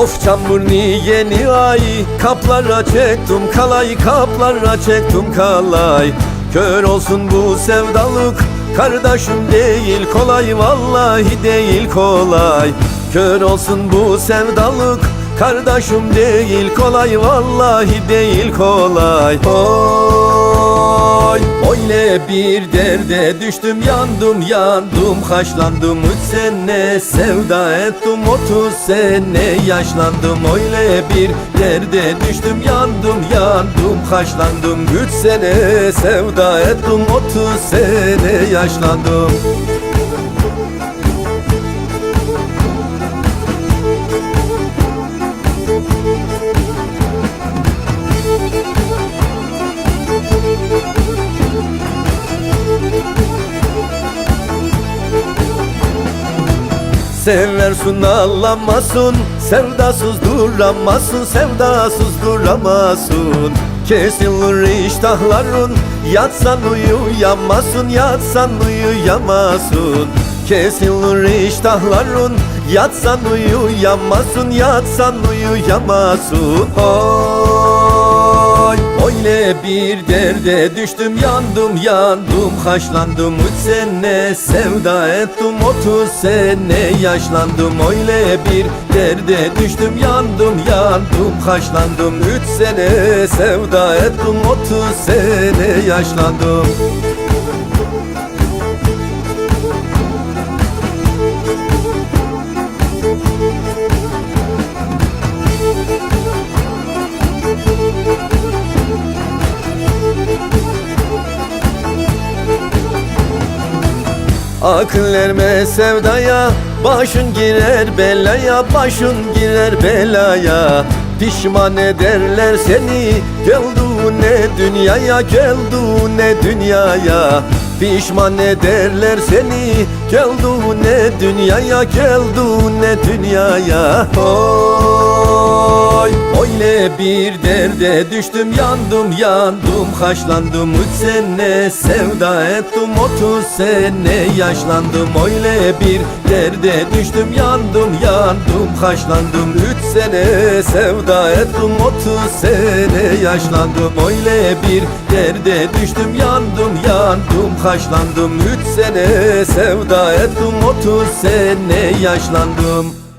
Of çamurni yeni ay Kaplara çektim kalay Kaplara çektim kalay. Kör olsun bu sevdalık Kardeşim değil kolay Vallahi değil kolay. Kör olsun bu sevdalık Kardeşim değil kolay Vallahi değil kolay. Oy Bir derde düştüm yandım yandım Haşlandım. Üç sene sevda ettim otuz sene yaşlandım. Öyle bir derde düştüm yandım yandım Haşlandım. Üç sene sevda ettim otuz sene yaşlandım Seversin ağlamasın Sevdasız duramazsın Sevdasız duramazsın Kesilir iştahların Yatsan uyuyamazsın Yatsan uyuyamazsın Kesilir iştahların Yatsan uyuyamazsın Yatsan uyuyamazsın Öyle bir derde düştüm yandım yandım Haşlandım. Üç sene sevda ettim otuz sene yaşlandım. Öyle bir derde düştüm yandım yandım Haşlandım. Üç sene sevda ettim otuz sene yaşlandım Akıl erme sevdaya Başın girer belaya Başın girer belaya. Pişman ederler seni Gelduğune dünyaya Gelduğune dünyaya. Pişman ederler seni Gelduğune dünyaya Gelduğune dünyaya. Oy Öyle bir derde düştüm yandım yandım Haşlandım. Üç sene sevda ettim otuz sene yaşlandım. Öyle bir derde düştüm yandım yandım Haşlandım. Üç sene sevda ettim otuz sene yaşlandım. Öyle bir derde düştüm yandım yandım Haşlandım. Üç sene sevda ettim otuz sene yaşlandım